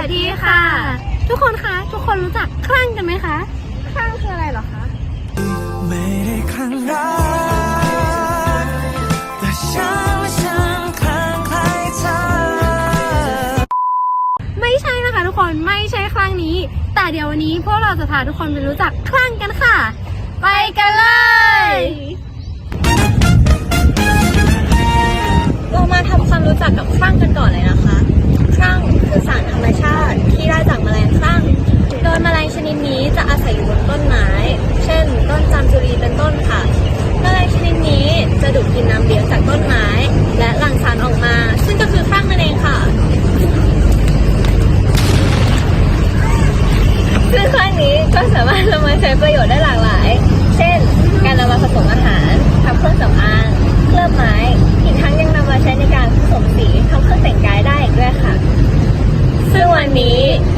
ค่ะ ทุกคนคะ ทุกคนรู้จักคลั่งกันไหมคะ คลั่งคืออะไรเหรอคะ ไม่ได้ครั้งรักแต่ฉันว่าฉันคลั่งใครเธอไม่ใช่นะคะทุกคนไม่ใช่คลั่งนี้ แต่เดี๋ยววันนี้พวกเราจะพาทุกคนไปรู้จักคลั่งกันค่ะ ไปกัน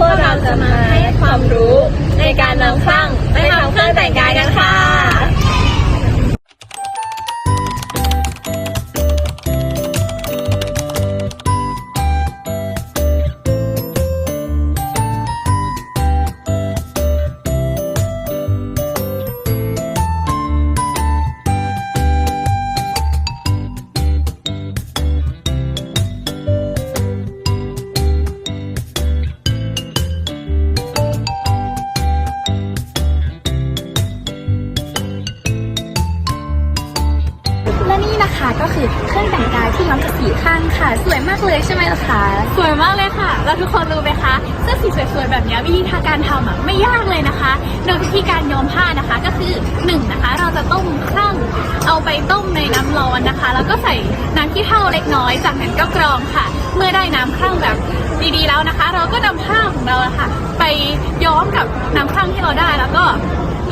วกเราจะมาให้ความรู้ในการนำคลั่งไปทำเครื่องแต่งกายกันค่ะ และนี่นะคะก็คือเครื่องแต่งกายที่ย้อมจากสีข้างค่ะ สวยมากเลยใช่ไหมล่ะคะสวยมากเลยค่ะ แล้วทุกคนรู้ไหมคะเสื้อสีสวยๆแบบนี้วิธีการทำอะไม่ยากเลยนะคะ โดยวิธีการย้อมผ้านะคะก็คือหนึ่งนะคะ เราจะต้มครั่งเอาไปต้มในน้ำร้อนนะคะ แล้วก็ใส่น้ำขี้เถ้าเล็กน้อย จากนั้นก็กรองค่ะ เมื่อได้น้ำครั่งแบบดีๆแล้วนะคะ เราก็นำผ้าของเราะค่ะ ไปย้อมกับน้ำครั่งที่เราได้แล้วก็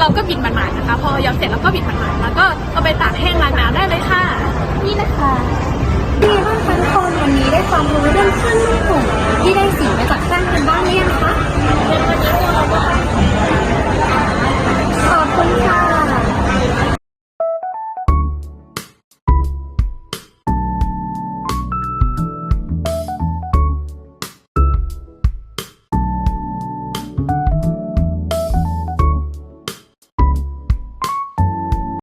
เราก็บิดมันๆนะคะ พอย้อมเสร็จเราก็บิดมันๆแล้วก็เอาไปตากแห้งล้างน้ำได้เลยค่ะ นี่นะคะดีมากค่ะทุกคนวันนี้ได้ความรู้เรื่องเครื่องนุ่งห่มที่ได้